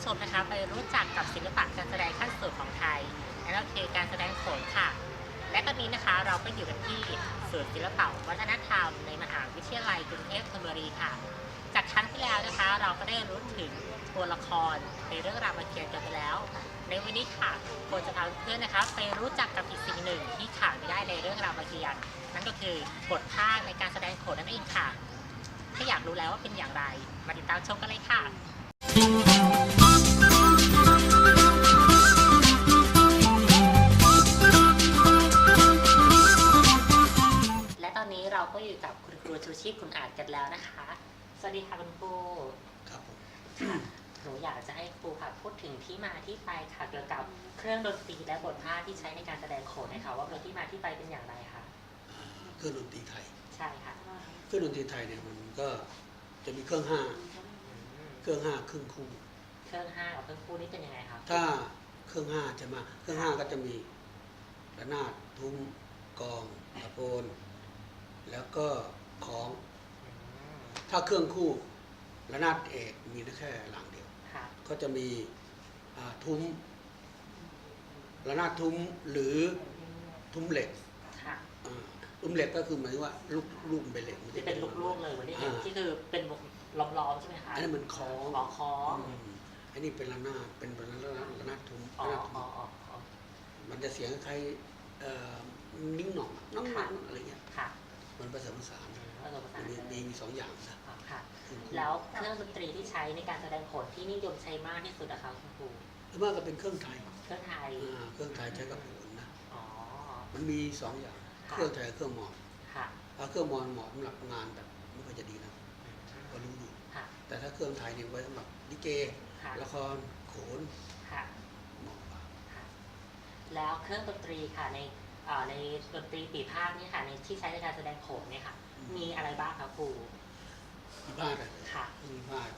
ผู้ชมนะคะไปรู้จักกับศิลปะการแสดงขั้นสูงของไทยนั่นก็คือการแสดงโขนค่ะ และตอนนี้นะคะเราก็อยู่กันที่ศูนย์ศิลปะวัฒนธรรม ในมหาวิทยาลัยกรุงเทพธนบุรีค่ะ จากครั้งที่แล้วนะคะ เราก็ได้รู้ถึงตัวละครในเรื่องรามเกียรติ์กันไปแล้ว ในวันนี้ค่ะควรจะพาเพื่อนนะคะไปรู้จักกับอีกสิ่งหนึ่งที่ขาดไม่ได้ในเรื่องรามเกียรตินั่นก็คือบทภาคในการแสดงโขนนั่นเองค่ะ ถ้าอยากรู้แล้วว่าเป็นอย่างไร มาติดตามชมกันเลยค่ะและ ชูชีพคุณอาจกันแล้วนะคะ สวัสดีค่ะคุณครูครับผมค่ะหนูอยากจะให้ครูค่ะพูดถึงที่มาที่ไปค่ะเกี่ยวกับเครื่องดนตรีและบทภาคที่ใช้ในการแสดงโขนหนะคะว่ามีที่มาที่ไปเป็นอย่างไรคะอ่าเครื่องดนตรีไทย ใช่ค่ะเครื่องดนตรีไทยเนี่ยมันก็จะมีเครื่องห้าอืมเครื่องห้าเครื่องคู่ เครื่องห้ากับเครื่องคู่นี่เป็นยังไงคะถ้าเครื่องห้าจะมาเครื่องห้าก็จะมีระนาดทุ้มกองตะโพนแล้วก็ ของอืมถ้าเครื่องคู่ระนาดเอกมีแค่หลังเดียว ค่ะ ก็จะมีอ่าทุ้มระนาดทุ้มหรือทุ้มเหล็กค่ะ อ่าทุ้มเหล็กก็คือหมายถึงว่าลูกลูกมันเป็นเหล็กมัที่เป็นลูกๆเลยเหมือนที่เห็นอ่าที่คือเป็นล้อมๆใช่ไหมคะอันนั้นมันคล้องอ๋อคล้องอืมอันนี้เป็นระนาดเป็นระนาดระนาดทุ้มอ๋อระนาดทุ้อ๋อมอ๋ออ๋อ มันจะเสียงคล้ายเอ่อนิ่งหน่องน้องค่ะนังอะไรเงี้ย ค่ะ มันผสมผสานอืมผสมผสามันนมีกันมีมีสองอย่างนะอ๋อค่ะ แล้วเครื่องดนตรีที่ใช้ในการแสดงโขนที่นิยมใช้มากที่สุดนะคะคุณครูหรือว่าก็เป็นเครื่องไทยเครื่องไทยอ่าเครื่องไทยใช้กับโขนนะอ๋อ มันมีสองอย่างค่ะเครื่องไทยกับเครื่องมอญค่ะถ้าเครื่องมอญเหมาะสำหรับงานแบบไม่ค่อยจะดีนะก็รู้อยู่ค่ะ แต่ถ้าเครื่องไทยเนี่ยไว้สำหรับลิเกค่ะ ละครโขนค่ะ เหมาะกว่าค่ะแล้วเครื่องดนตรีค่ะในเอ่อ ในดนตรีปีพาคเนี่ยค่ะในที่ใช้ในการแสดงโขนเนี่ยค่ะ มีอะไรบ้างคะครูมีพลาดอะค่ะมีพลาด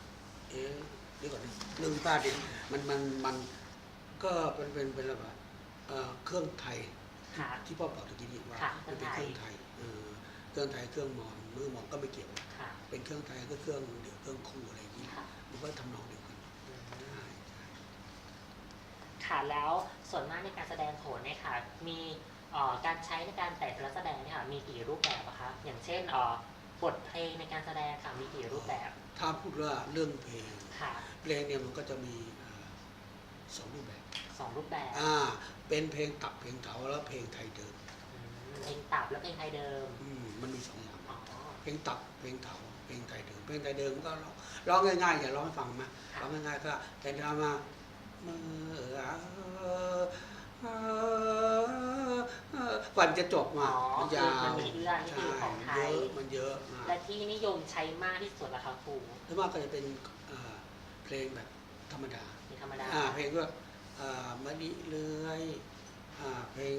เอ๊ะเดี๋ยวก่อนนะเรื่องพลาดเนี่ยมันมันมันก็เป็นเป็นเป็นอะไรวะเอ่อเครื่องไทยค่ะที่พ่อบอกตะกี้นี้ว่าค่ะมันเป็นเครื่องไทยเออเครื่องไทยเครื่องมอญมือมอญก็ไม่เกี่ยวค่ะเป็นเครื่องไทยก็เครื่องเดี่ยวเครื่องคู่อะไรอย่างนี้ค่ะมันก็ทำนองเดียวกันอืมใช่ใช่ค่ะแล้วส่วนมากในการแสดงโขนเนี่ยค่ะมีเอ่อ การใช้ในการแต่ละแสดงเนี่ยค่ะมีกี่รูปแบบอะคะอย่างเช่นเอ่อบทเพลงในการแสดงค่ะมีกี่รูปแบบ ถ้าพูดว่าเรื่องเพลงค่ะเพลงเนี่ยมันก็จะมีเอ่อสองรูปแบบสองรูปแบบอ่าเป็นเพลงตับเพลงเถาแล้วเพลงไทยเดิมอืมเพลงตับและเพลงไทยเดิมอืมมันมีสองอย่างอ๋อเพลงตับเพลงเถาเพลงไทยเดิมเพลงไทยเดิมก็ร้องร้องง่ายๆอย่าร้องให้ฟังมาค่ะร้องง่ายๆก็แต่ดรามาเมื่อ กว่าจะจบมาอ๋อมันยาอมันมีเอื้อนนี่ใช่คือของไทเยอะมันเยอะและที่นิยมใช้มากที่สุดละคะครูแล้วมากก็จะเป็นเพลงแบบธรรมดาธรรมดาอ่าเพลงก็อ่ามะลิเลื้อยอ่าเพลง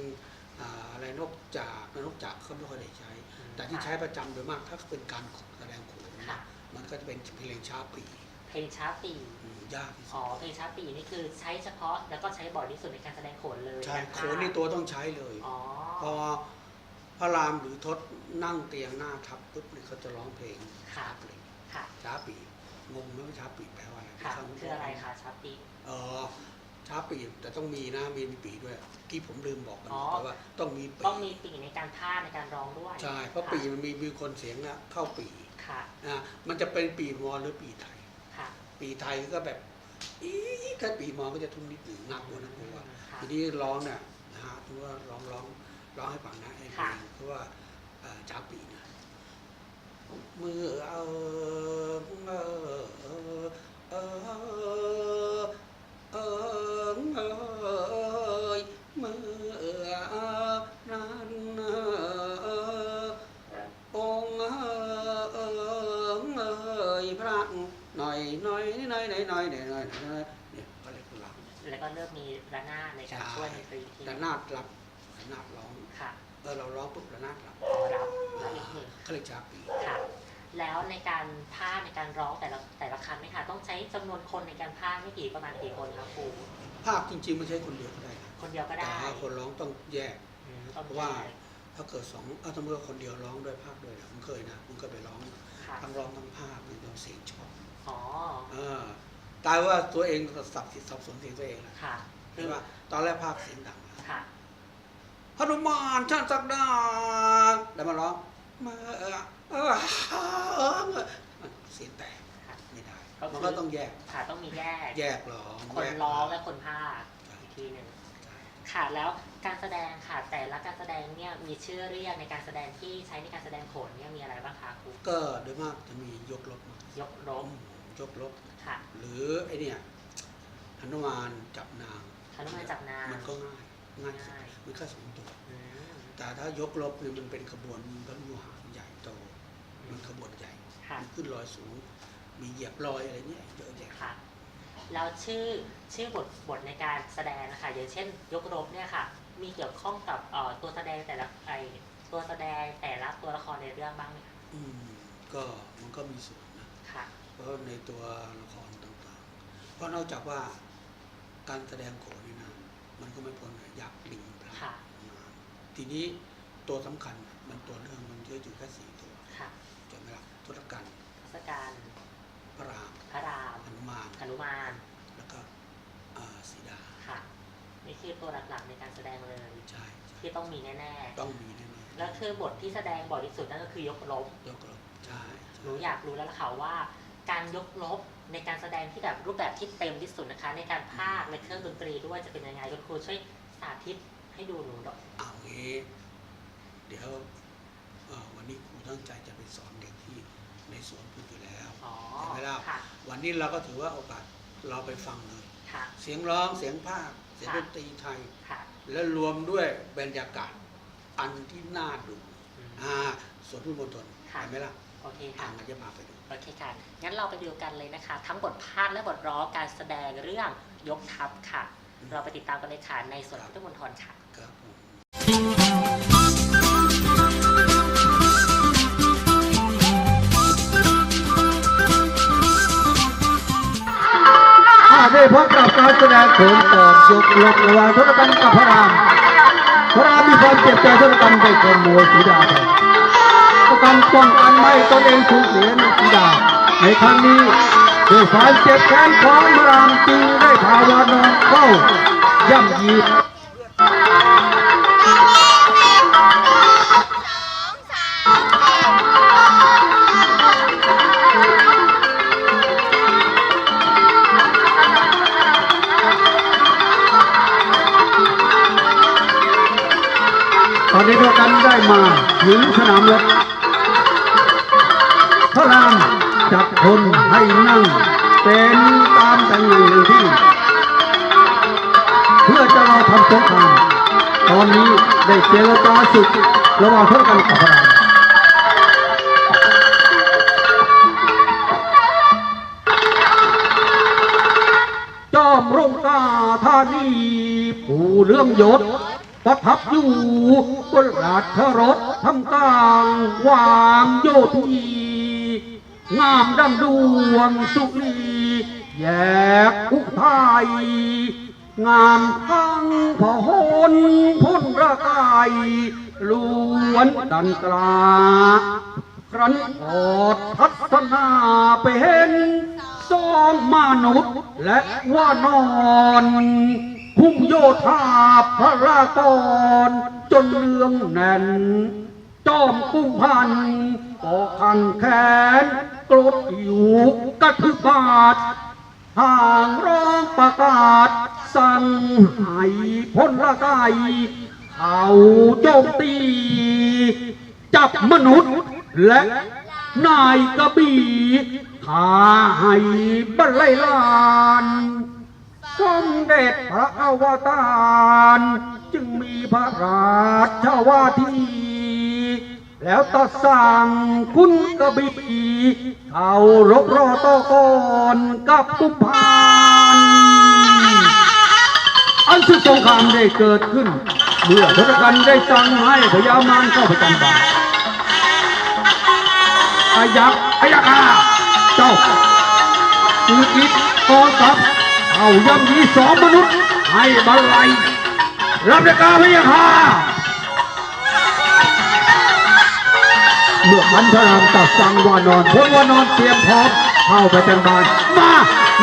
อะไรนกจากนกจากเขาไม่ค่อยได้ใช้ แต่ที่ใช้ประจำโดยมากถ้าเป็นการแสดงโขนค่มันก็จะเป็นเพลงช้าปี เพลงช้าปีอืมยากที่สุอ๋อดเพลงช้าปีนี่คือใช้เฉพาะแล้วก็ใช้บ่อยที่สุดในการแสดงโขนเลยใช่ะโขนในตัวต้องใช้เลย อ๋อพอพระรามหรือทศนั่งเตียงหน้าทับปุ๊บเนี่ยเขาจะร้องเพลงช้าปีค่ะช้าปีงงไหมว่าช้าปีแปลว่าอะไรค่ะม่ทาบคืออะไรคะช้าปี เออช้าปีแต่ต้องมีนะมีมีปีด้วยที่ผมลืมบอกกันอ๋อ แต่ว่าต้องมีปีต้องมีปีในการพากย์ในการร้องด้วยใช่เพราะปีมันมีมีคนเสียงอะเข้าปีค่ะ นะมันจะเป็นปีมอญหรือปีไทยค่ะ ปีไทยก็แบบอีแค่ปีมอญก็จะทุ่มนิดหนึ่งหนักกว่านะผมว่าค่ะทีนี้ร้องเนี่ยนะฮะถือว่าร้องร้องร้องให้ฟังนะไอ้เพลค่ะงเพราะว่าเอ่อช้าปีนะเมื่อเออเออเออเออเอ ก็เริ่มมีระนาดในการใช่ช่วยดนตรีอีกทีระนาดรับระนาดร้องค่ะเออเราร้องปุ๊บระนาดรับขอรับรับอีกหนึ่งเขาเรียกชาปีค่ะ แล้วในการพากย์ในการร้องแต่ละแต่ละคำเนี่ยค่ะต้องใช้จำนวนคนในการพากย์ไม่กี่ประมาณกี่คนคะครูภาคจริงๆไม่ใช่คนเดียวก็ได้นะคนเดียวก็แต่ได้ถ้าคนร้องต้องแยกอืมต้องเพราะว่าถ้าเกิดสองเอาถ้าเมื่อคนเดียวร้องด้วยภาคด้วยนะผมเคยนะผมเคยไปร้องค่ะทั้งร้องทั้งภาคมันต้องเสียงชอบอ กลายว่าตัวเองสับสิทธิ์สับสนเสียงตัวเองนะค่ะใช่ไหมตอนแรกภาคเสียงดังนะค่ะฮนุมานช่างสักดาแล้วมาร้องมาเออเออเออเสียงแตกไม่ได้ก็คือมันก็ต้องแยกค่ะต้องมีแยก แยกร้องคนแยกร้องและคนพากย์ใช่อีกทีหนึ่งค่ะแล้วการแสดงค่ะแต่ละการแสดงเนี่ยมีชื่อเรียกในการแสดงที่ใช้ในการแสดงโขนเนี่ยมีอะไรบ้างคะครูก็โดยมากจะมียกลบมายกลบยกลบ ค่ะหรือไอเนี่ยหนุมานจับนางฮนุมานจับนางมันก็ง่ายง่ายสุดง่ายมันแค่สองตัวอืมแต่ถ้ายกลบเนี่ยมันเป็นขบวนพระยุหารใหญ่โตมันขบวนใหญ่ค่ะมันขึ้นลอยสูง มีเหยียบลอยอะไรเนี่ยเยอะแยะค่ะแล้วชื่อชื่อบทบทในการแสดงนะคะอย่างเช่น ยกรบเนี่ยค่ะ มีเกี่ยวข้องกับเอ่อตัวแสดงแต่ละไอตัวแสดงแต่ละตัวละครในเรื่องบ้างไหมคะอืมก็มันก็มีส่วนนะค่ะ เพราะในตัวละครต่างๆ เพราะนอกจากว่าการแสดงโขนนี่นะมันก็ไม่พ้นยักษ์ลิงพระค่ะมาทีนี้ตัวสำคัญมันตัวเรื่องมันเยอะอยู่แค่สี่ตัวค่ะจำไหมล่ะทศกัณฐ์ทศกัณฐ์พระรามพระรามหนุมานหนุมานแล้วก็อ่าสีดาค่ะนี่คือตัวหลักๆในการแสดงเลย ใช่ใช่ที่ต้องมีแน่ต้องมีแน่ๆแล้วคือบทที่แสดงบ่อยที่สุดนั่นก็คือยกลบๆยกลบใช่หนูอยากรู้แล้วล่ะค่ะว่า การยกลบในการแสดงที่แบบรูปแบบที่เต็มที่สุดนะคะ ในการพากย์ในเครื่องดนตรีด้วยจะเป็นยังไงคุณครูช่วยสาธิตให้ดูหนูหน่อยเอางี้เดี๋ยวเอ่อวันนี้ครูตั้งใจจะไปสอนเด็กที่ในสวนพูดอยู่แล้วอ๋อเห็นไหมล่ะค่ะวันนี้เราก็ถือว่าโอกาสเราไปฟังเลย ค่ะเสียงร้องเสียงภาค เสียงค่ะดนตรีไทย ค่ะและรวมด้วยบรรยากาศอันที่น่าดูอืม อ่าสวนพุทธมณฑลค่ะ เห็นไหมล่ะโอเคอ่าค่ะมันจะพาไปดู โอเคค่ะ งั้นเราไปดูกันเลยนะคะ ทั้งบทพากย์และบทร้องการแสดงเรื่องยกทัพค่ะ เราไปติดตามกันเลยค่ะในสวนพุทธมณฑลค่ะ ครับผมถ้าได้พบกับการแสดงโขนก่อนยกลบระหว่างทศกัณฐ์กับพระราม พระรามมีความเจ็บใจทศกัณฐ์ได้ขโมยสีดาไปทศ กัณฐ์ป้องกันไม่ตนเองสูญเสียในสีดาในครั้งนี้ด้วยความเจ็บแค้นของพระรามจึงได้พาวานอนเข้าย่ำยีตอนนี้พวกกันได้มาถึงสนามรบ คนให้นั่ง เป็นตามตำแหน่งที่ เพื่อจะรอทำสงครามตอนนี้ได้เจรจาศึกระหว่างพระกันกับพระราจอมรงกาธานีผู้เรื่องยศประทับอยู่บนราชรถทำกลางวางโยธี งามดังดวงสุรีแยกอุทัยงามทั้งพหนพ้นระกายล้วนดันกลาครั้นอดทัศนาเป็นสองมนุษย์และว่านอนพุ่งโยธาพระรากรจนเรืองแน่นจอมกุ้งพันก่อขันแขน กรดอยู่กระทึกบาดห่างร้องประกาศ สั่งให้พ้นละกายเขาโจมตี จับมนุษย์และนายกระบี่ขาให้บรรลัยลานสมเด็จพระอวตาร จึงมีพระราชวาที แล้วตัดสั่งคุณกระบี่เขารบรอต่อก่อนกับกุมภานอันซึ่งสงครามได้เกิดขึ้น เมื่อทศกัณฐ์ได้สั่งให้พญามารเข้าประจำบานอายักษ์อายักษ์อาเจ้าอุอิตกองทัพเอาย่ำยีสองมนุษย์ให้บรรลัยรับราชการพญาคา เมื่อพันพระรามตัดสั่งวานอนพลวานอนเตรียมพร้อมเข้าไปจันบานมา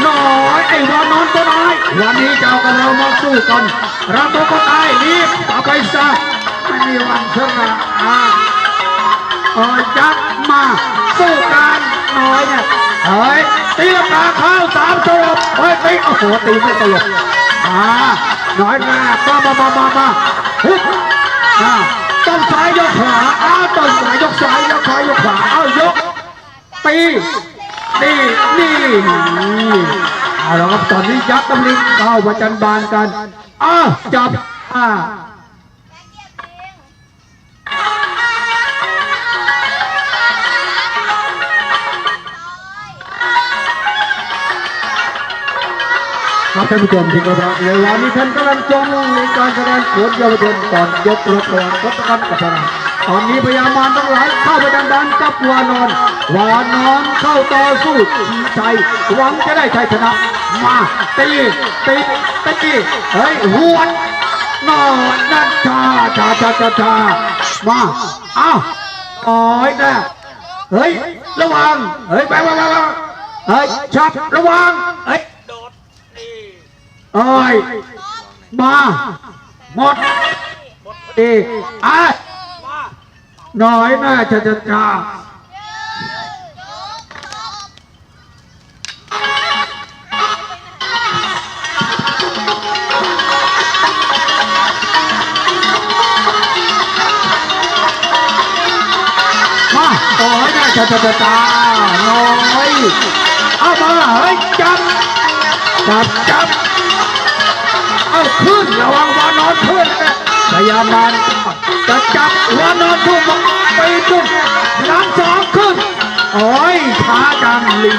น้อยไอ้วานอนตัวน้อยวันนี้เจ้ากับเรามาสู้กันเราตัวก็ตายรีบต่อไปซะไม่มีวันชนะอ่าเอ้ยยักษ์มาสู้กันน้อยเนี่ยเฮ้ยตีลังกาเข้าสามตลบเฮ้ยตีโอ้โหตีไม่ตลบอ่าน้อยมามามามามาฮึอ่าต้องซ้ายยกขวาอ้าว ตีนี่นี่เอาละครับตอนนี้ยักษ์กำลังเข้าประจันบานกันอ้าจับอ่าครับท่านผู้ชมที่เคารพในเวลานี้ท่านกำลังชมในการแสดงโขนเยาวชนตอนยกรถระหว่างทศกัณฐ์กับพระราม ตอนนี้พยามารทั้งหลายเข้าไประจันบานกับวานอน วานอนเข้าต่อสู้ชิงชัยหวังจะได้ชัยชนะ มาตีตีตีเฮ้ยหวดนอนนั่นชาชาชาชาชามาอ้าวโอ้ยน่เฮ้ยระวังเฮ้ยไปไปไปเฮ้ยชับระวังเฮ้ยโดดตีเอ้ยมาหมดดีอะ น้อยน่าจะจะชามาโอ้ยน่าจะจะจะตาน้อยเอามาเฮ้ยจับจับจับเอาขึ้นระวังวานอนขึ้นนะ พยายามมาจะจับหัวนอนทุ่มไปทุ่มน้ำสองขึ้น โอ้ยช้าจังลิง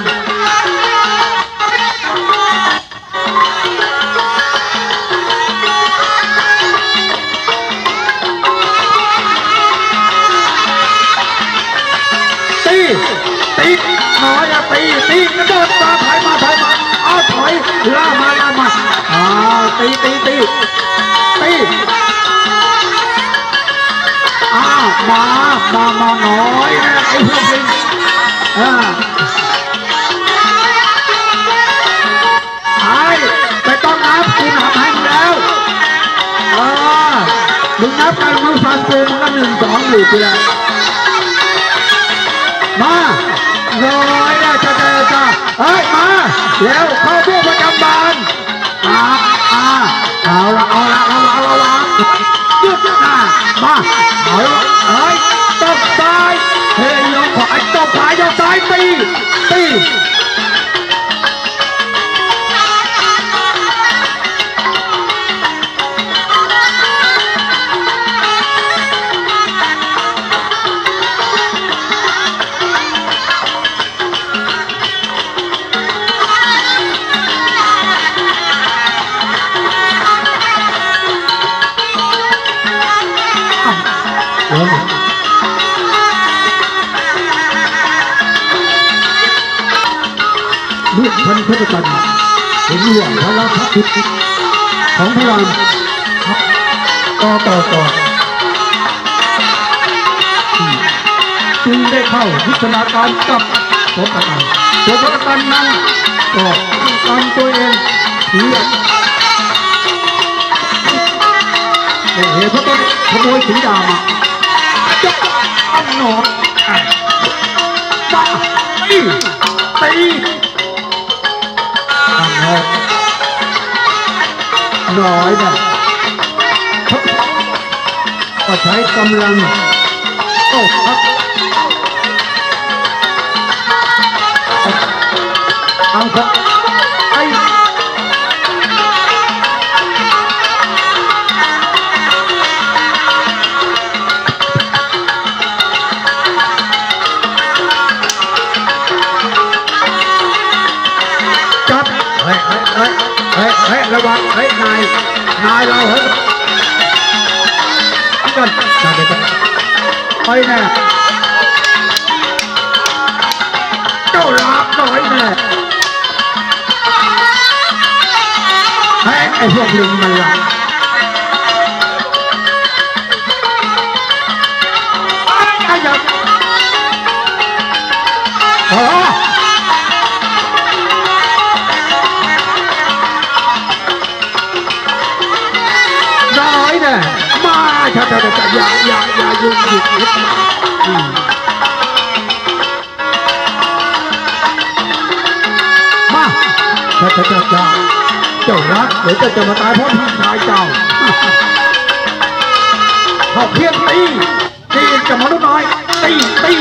ไอ้พวกลิงอ่าไอ้ไม่ต้องนับกูนับให้มึงแล้วเออมึงนับกันมึงฟังกูมึงก็หนึ่งสองหลีกไปแล้วมาเลยนะจะเจอจ้าเฮ้ยมาแล้วเข้าผู้ประจำบานอ่าอ่าเอาละเอาละเอาละเอาละหยุดนะมาเอาละเฮ้ยตบซ้า วายกซ้ พันพระจันทร์เห็นว่าพระราชพิธีของพระรามต่อต่อต่อจึงได้เข้าพิจารณาการกับสมกันสมประกันนั้นก็การตัวเองเพื่อเหตุเพราะต้องขโมยสีดามจับอันหนอนตีตี อันหนอนน้อยนะก็ใช้กำลังโอ้ครับเอาครับ วังเฮ้ยนายนายเราเฮ้ยนี่กันนายเดี๋ยวกันไปแน่เจ้าลาบน้อยแน่เฮ้ยไอ้พวกลิงมันหลับไอ้ยักษ์อ๋อ ครับแต่แต่อย่าอย่าอย่ายุ่งหยุดหยุดอืมาใช่ใช่ใช่ใช่เจ้ารักเดี๋ยวจะจะมาตายเพราะพี่ชายเจ้าเขาเพียงตีตีกับมนุษย์น้อยตีตี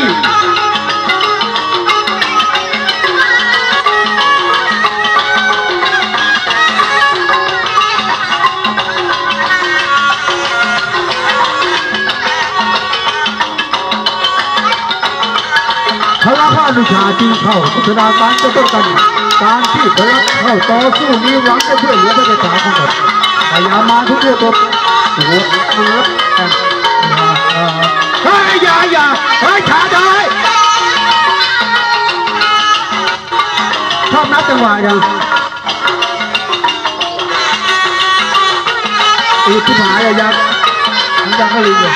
นุชาจึงเข้าพัฒนาการจะต้องกันการที่พระเข้าต่อสู้มีหวังจะเพื่อเหลือพระเจ้าของตนพยายามมาทุกเรื่องตัวหัวหัวเฮ้ยอย่าอย่าเฮ้ยขาได้ชอบนับจังหวะยังอืดที่หายอะยักษ์ยักษ์ก็ลิงเลย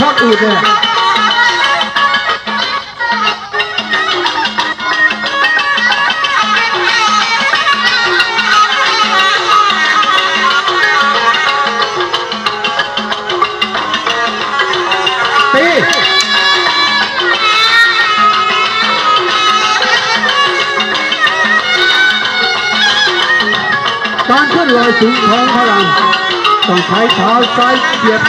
ชอบอืดเลย ลอยสูงท้องพลังต้องใช้เท้าซ้ายเสียบ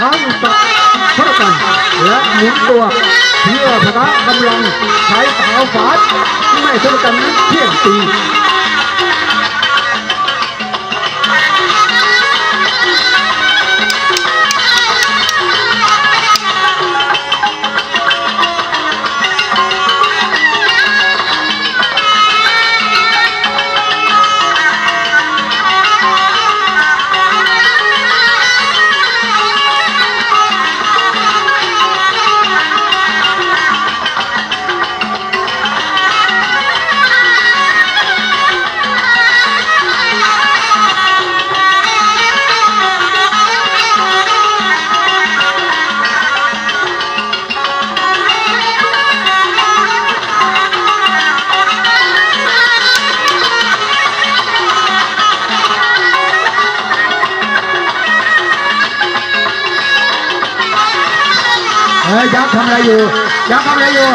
ทั้งตัดเท่ากันและหมุนตัวเพื่อพละกำลังใช้เท้าฟาดไม่เท่ากันนั้นเที่ยงตี เฮ้ยยักษ์ทำอะไรอยู่ยักษ์ทำอะไรอยู่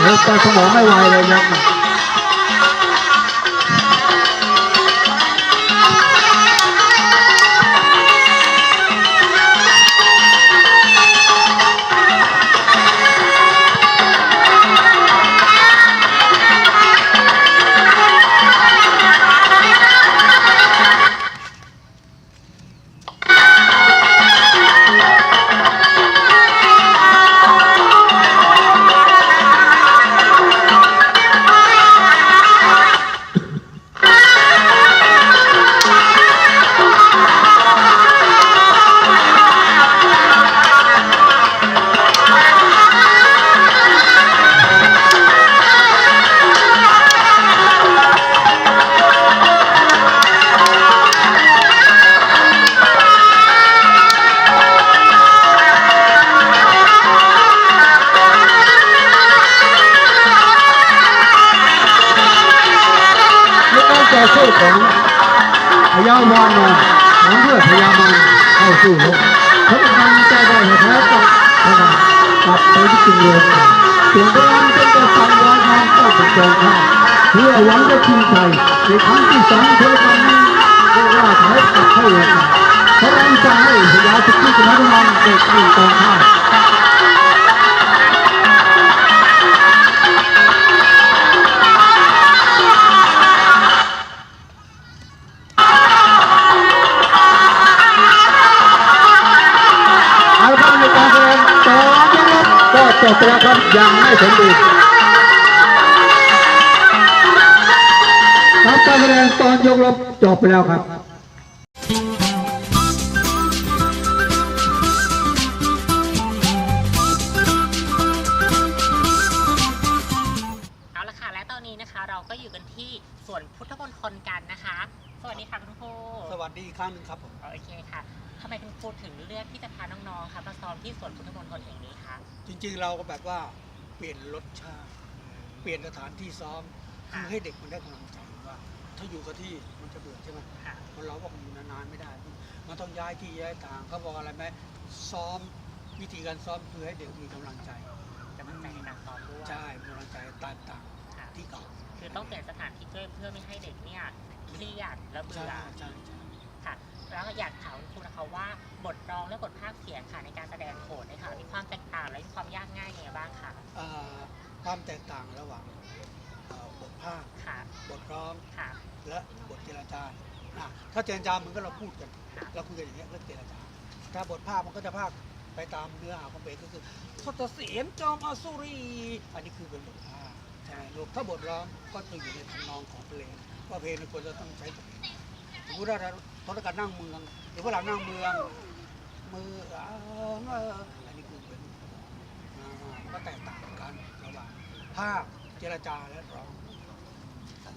เฮ้ยตาสมองไม่ไหวเลยยักษ์ เลยเสียงพลังเป็นจะสั่งวานอนต้องเป็นจองข้าเพื่อหวังจะชิงชัยในครั้งที่สองเธอครั้นี้เรียกว่าถอยกลับเข้าเลยพลังจะให้พญาสุขีสมัยมันเด็กตั้งกองข้าเอา ครับยังไม่สมบูรณ์ครับการแสดงตอนยกลบจบไปแล้วครับเอาละค่ะและตอนนี้นะคะ เราก็อยู่กันที่สวนพุทธมณฑลกันนะคะ สวัสดีค่ะคุณครูสวัสดีอีกครั้งหนึ่งครับผม โอเคค่ะทำไมคุณครูถึงเลือกที่จะพาน้องๆค่ะมาซ้อมที่สวนพุทธมณฑลแห่งนี้คะ จริงๆเราก็แบบว่า เปลี่ยนรสชาติ เปลี่ยนสถานที่ซ้อมคือให้เด็กมันได้กำลังใจว่า ถ้าอยู่กับที่มันจะเบื่อใช่ไหมค่ะคนเราบอกอยู่นานๆไม่ได้มันต้องย้ายที่ย้ายทางเขาบอกอะไรไหมซ้อมวิธีการซ้อมคือให้เด็กมีกำลังใจจะมั่นใจในการซ้อมด้วยใช่มีกำลังใจตามต่างค่ะที่เก่าคือต้องเปลี่ยนสถานที่ด้วยเพื่อไม่ให้เด็กเนี่ยเครียดและเบื่ใช่อใช่ใช่ค่ะ แล้วอยากถามคุณครูนะคะว่าบทร้องและบทภาคเสียงค่ะในการแสดงโขนเนี่ยค่ะมีความแตกต่างและมีความยากง่ายยังไงบ้างคะเอ่อความแตกต่างระหว่างเอ่อบทภาคค่ะบทร้องค่ะ และบทเจรจาอะถ้าเจรจาเหมือนก็เราพูดกันค่ะเราคุยกันอย่างเงี้ยเรื่องเจรจาถ้าบทภาคมันก็จะภาคไปตามเนื้อหาของเพลงก็คือทศเสียนจอมอสุรี อันนี้คือเป็นบทภาคใช่ไหมลูกถ้าบทร้องก็จะอยู่ในทำนองของเพลงว่าเพลงมันควรจะต้องใช้กับเพลงสมมติว่าเราทศกัณฐ์นั่งเมืองหรือว่าเรานั่งเมือง มืออ่าเอออันนี้คือเป็นอ่าก็แตกต่างกันระหว่างภาคเจรจาและร้อง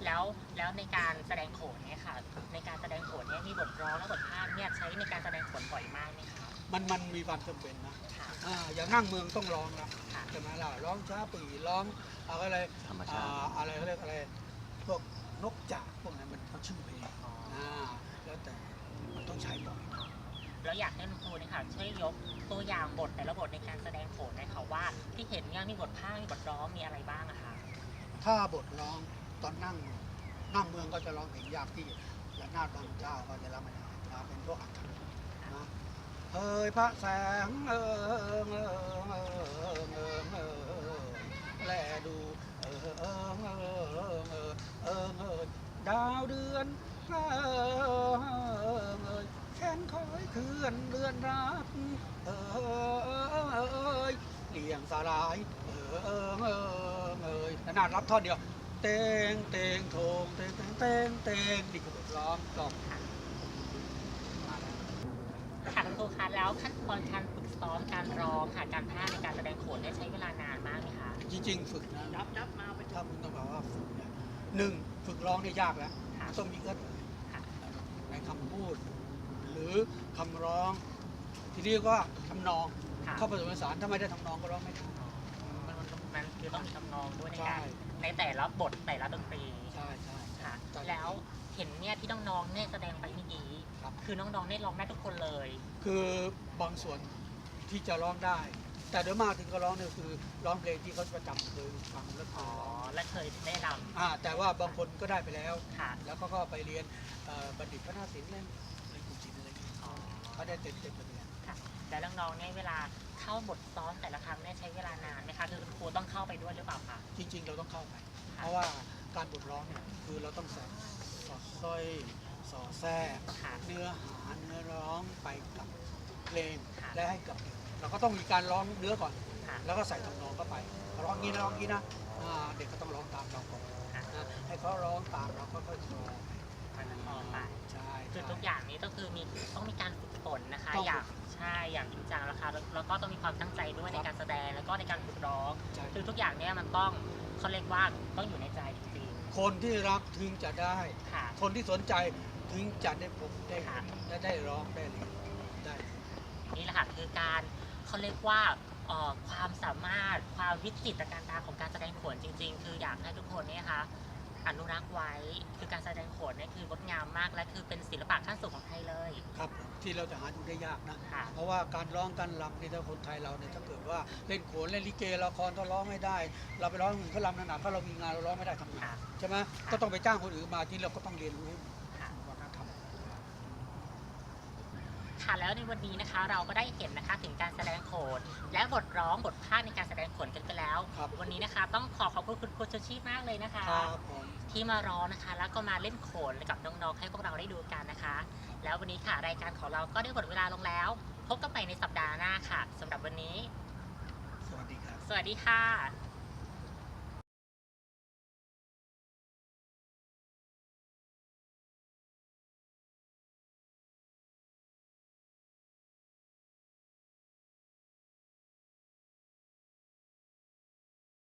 แล้วแล้วในการแสดงโขนเนี่ยค่ะ ในการแสดงโขนเนี่ยมีบทร้องและบทภาคเนี่ยใช้ในการแสดงโขนบ่อยมากไหมคะมันมันมีความจำเป็นนะค่ะ อ่าอย่างนั่งเมืองต้องร้องนะค่ะ ใช่ไหมล่ะร้องช้าปีร้องอะไรธรรมอ่าชาติ อะไรเขาเรียกอะไรพวกนกจากพวกนั้นมันเขาชื่อเพลง อ่า แล้วแต่มันต้องใช้บ่อยแล้วอยากให้คุณครูเนี่ยค่ะช่วยยกตัวอย่างบทแต่ละบทในการแสดงโขนหนะคะว่าที่เห็นเนี่ยมีบทภาคมีบทร้องมีอะไรบ้างอะคะถ้าบทร้องตอนนั่งนั่งเมืองก็จะร้องเพลงยากที่ละนาดบางเจ้าก็จะร้องไม่ได้ร้องเป็นพวกอักขระนะเฮ้ยพระแสงเออเออเออเออเออแลดูเออเออเออเออเออเออเออดาวเดือน เออเออเออแขนคอยเคลื่อนเรือนรักเออเออเออเออเลี่ยงสาลายเออเออเออเออนานารับท่อนเดียวเตงเตงโทงเตงเตงเตงเตงนี่คือบทร้องกล่อมมาแล้วค่ะคุณครูคะแล้วขั้นตอนการฝึกซ้อมการร้องค่ะการพากย์ในการแสดงโขนเนี่ยใช้เวลานานมากไหมคะจริงๆ ฝึกนะรับรับมาไปถ้าคุณต้องบอกว่าฝึกเนี่ยหนึ่งฝึกร้องเนี่ยยากแล้วค่ะต้องมีเอื้อนค่ะ ในคำพูด หรือคำร้อง ทีนี้ก็ทำนองค่ะเข้าผสมผสานถ้าไม่ได้ทำนองก็ร้องไม่ได้มันมันมันคือต้องมีทำนองด้วยในใช่การในแต่ละบทแต่ละดนตรี ใช่ใช่ใช่ค่ะ ใช่ แล้วเห็นเนี่ยที่น้องๆเนี่ยแสดงไปเมื่อกี้ครับ คือน้องๆเนี่ยร้องได้ทุกคนเลย คือบางส่วนที่จะร้องได้ แต่โดยมากที่เขาร้องเนี่ยคือร้องเพลงที่เขาประจำเคยฟังแล้วเคอ๋อยร้องและเคยได้รอ่าแต่ว่าบางคนก็ได้ไปแล้วำค่ะแล้วก็ก็ไปเรียนเอ่อบัณฑิตพระนาศิลป์เล่นเล่นกุศิลป์อะไรอย่างเงี้ยอ๋อเขาได้เต็มเต็มไปเรียนค่ะแล้วน้องๆเนี่ยเวลาเข้าบทซ้อมแต่ละครั้งเนี่ยใช้เวลานานไหมคะคือคุณครูต้องเข้าไปด้วยหรือเปล่าคะจริง ๆ เราต้องเข้าไปค่ะเพราะว่าการบทร้องเนี่ยคือเราต้องใส่สอดสร้อยสอดแทรกค่ะ เนื้อหาเนื้อร้องไปกับเพลงค่ะ และให้กับเด็ก เราก็ต้องมีการร้องเนื้อก่อน ค่ะ แล้วก็ใส่ทำนองเข้าไปร้องงี้นะร้องงี้นะอ่าเด็กก็ต้องร้องตามเราก่อนค่ะ นะให้เขาร้องตามเราก็ค่อยๆร้องมันจะต่อไปใช่คือใช่ทุกอย่างนี้ก็คือมีต้องมีการฝึกฝนนะคะ ต้องฝึกอย่างใช่อย่างจริงจังนะคะแล้วแล้วก็ต้องมีความตั้งใจด้วยในการแสดงแล้วก็ในการฝึกร้อง ใช่คือทุกอย่างเนี่ยมันต้องเขาเรียกว่าต้องอยู่ในใจจริงคนที่รักถึงจะได้ ๆค่ะ คนที่สนใจถึงจะได้พบได้ค่ะและได้ร้องได้เรียนได้ นี่แหละค่ะคือการ เขาเรียกว่าเอ่อความสามารถความวิจิตรการตาของการแสดงโขนจริง ๆ คืออยากให้ทุกคนเนี่ยนะคะอนุรักษ์ไว้คือการแสดงโขนเนี่ยคืองดงามมากและคือเป็นศิลปะขั้นสูงของไทยเลย ครับผมที่เราจะหาดูได้ยากนะค่ะเพราะว่าการร้องการรำนี่ถ้าคนไทยเราเนี่ยถ้าเกิดว่าเล่นโขนเล่นลิเกละครถ้าร้องไม่ได้ เราไปร้องอื่นเขารำหนาๆถ้าเรามีงานเราร้องไม่ได้ทำไงค่ะใช่ไหมก็ต้องไปจ้างคนอื่นมาที่เราก็ต้องเรียนรู้ ค่ะ วัฒนธรรม ค่ะแล้วในวันนี้นะคะ เราก็ได้เห็นนะคะถึงการแสดงโขนและบทร้องบทภาคในการแสดงโขนกันไปแล้ว ครับ วันนี้นะคะ ต้องขอขอบคุณคุณครูชชีพมากเลยนะคะ ครับผมที่มาร้องนะคะ แล้วก็มาเล่นโขนกับน้องๆให้พวกเราได้ดูกันนะคะ แล้ววันนี้ค่ะรายการของเราก็ได้หมดเวลาลงแล้ว พบกันใหม่ในสัปดาห์หน้าค่ะสำหรับวันนี้ สวัสดีครับ สวัสดีค่ะ